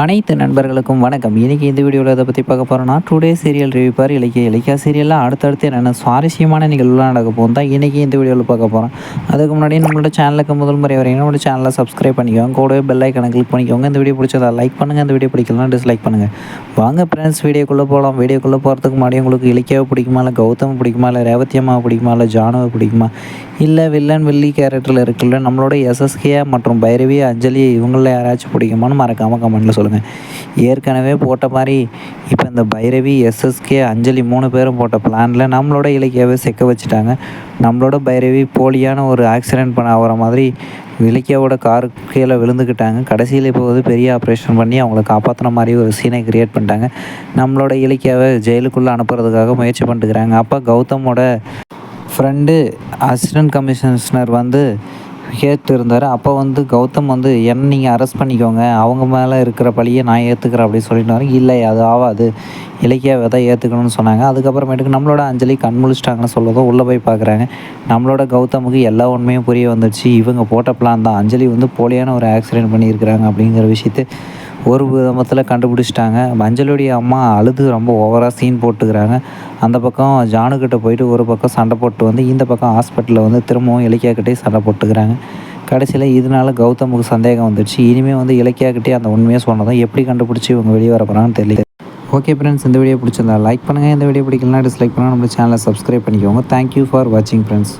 அனைத்து நண்பர்களுக்கும் வணக்கம். இன்றைக்கி இந்த வீடியோவில் இதை பற்றி பார்க்க போகிறோம்னா டுடே சீரியல் ரிவ்யூ பார் இலக்கிய இலக்கிய சீரியலில் அடுத்தடுத்து என்னென்ன சுவாரஸ்யமான நிகழ்வுலாம் நடக்க போகும் தான் இன்றைக்கி இந்த வீடியோவில் பார்க்க போகிறோம் அதுக்கு முன்னாடி நம்மளோட சேனலுக்கு முதல் முறை வரைக்கும் நம்மளோட சேனலை சப்ஸ்கிரைப் பண்ணிக்கோங்க. கூடவே பெல் ஐக்கனை கிளிக் பண்ணிக்கோங்க. இந்த வீடியோ பிடிச்சதா லைக் பண்ணுங்கள் இந்த வீடியோ பிடிக்கலாம் டிஸ்லைக் பண்ணுங்கள் வாங்க ஃப்ரெண்ட்ஸ் வீடியோக்குள்ளே போகலாம் வீடியோக்குள்ளே போகிறதுக்கு முன்னாடி உங்களுக்கு இலக்கியாவை பிடிக்குமா இல்லை கௌதம் பிடிக்குமா இல்லை ரேவதி பிடிக்குமா இல்லை ஜானுவை பிடிக்குமா இல்லை வில்லன் வில்லி கேரக்டரில் இருக்குல்ல நம்மளோட எஸ்எஸ்கே மற்றும் பைரவி அஞ்சலி இவங்களில் யாராச்சும் பிடிக்குமான்னு மறக்காமல் கமெண்ட்டில் சொல்லுங்கள் ஏற்கனவே போட்ட மாதிரி இப்போ இந்த பைரவி எஸ்எஸ்கே அஞ்சலி மூணு பேரும் போட்ட பிளானில் நம்மளோட இலக்கியாவை செக்க வச்சுட்டாங்க. நம்மளோட பைரவி போலியான ஒரு ஆக்சிடெண்ட் பண்ண ஆகிற மாதிரி இலக்கியாவோட காரு கீழே விழுந்துக்கிட்டாங்க. கடைசியில் இப்போ வந்து பெரிய ஆப்ரேஷன் பண்ணி அவங்கள காப்பாற்றின மாதிரி ஒரு சீனை கிரியேட் பண்ணிட்டாங்க. நம்மளோட இலக்கியாவை ஜெயிலுக்குள்ளே அனுப்புறதுக்காக முயற்சி பண்ணிட்டுக்கிறாங்க அப்போ கௌதமோட ஃப்ரெண்டு அசிஸ்டன்ட் கமிஷனர் வந்து கேட்டு இருந்தார் அப்போ வந்து கௌதம் வந்து என்ன நீங்கள் அரெஸ்ட் பண்ணிக்கோங்க. அவங்க மேலே இருக்கிற பழியை நான் ஏற்றுக்கிறேன் அப்படின்னு சொல்லிட்டு இல்லை அது ஆகாது. இலக்கியாவை தான் ஏற்றுக்கணும்னு சொன்னாங்க. அதுக்கப்புறமேட்டுக்கு நம்மளோட அஞ்சலி கண் முழிச்சிட்டாங்கன்னு சொல்லதும் உள்ளே போய் பார்க்குறாங்க நம்மளோட கௌதமுக்கு எல்லா உண்மையும் புரிய வந்துடுச்சு இவங்க போட்ட பிளான் தான். அஞ்சலி வந்து போலியான ஒரு ஆக்சிடென்ட் பண்ணியிருக்கிறாங்க அப்படிங்கிற விஷயத்தை ஒரு விதமத்தில் கண்டுபிடிச்சிட்டாங்க. மஞ்சளுடைய அம்மா அழுது ரொம்ப ஓவராக சீன் போட்டுக்கிறாங்க. அந்த பக்கம் ஜானுக்கிட்ட போயிட்டு ஒரு பக்கம் சண்டை போட்டு வந்து இந்த பக்கம் ஹாஸ்பிட்டலில் வந்து திரும்பவும் இலக்கியாக்கிட்டே சண்டை போட்டுக்கிறாங்க. கடைசியில் இதனால கௌதமுக்கு சந்தேகம் வந்துடுச்சு. இனிமேல் வந்து இலக்கியாக்கிட்டே அந்த உண்மையை சொன்னதும் எப்படி கண்டுபிடிச்சி இவங்க வெளியே வரப்போகிறாங்கன்னு தெரியல. ஓகே ஃப்ரெண்ட்ஸ் இந்த வீடியோ பிடிச்சிருந்தா லைக் பண்ணுங்கள் இந்த வீடியோ பிடிக்கலனா டிஸ்லைக் பண்ணுங்கள் நம்ம சேனலை சப்ஸ்கிரைப் பண்ணிக்கோங்க. தேங்க்யூ ஃபார் வாட்சிங் ஃப்ரெண்ட்ஸ்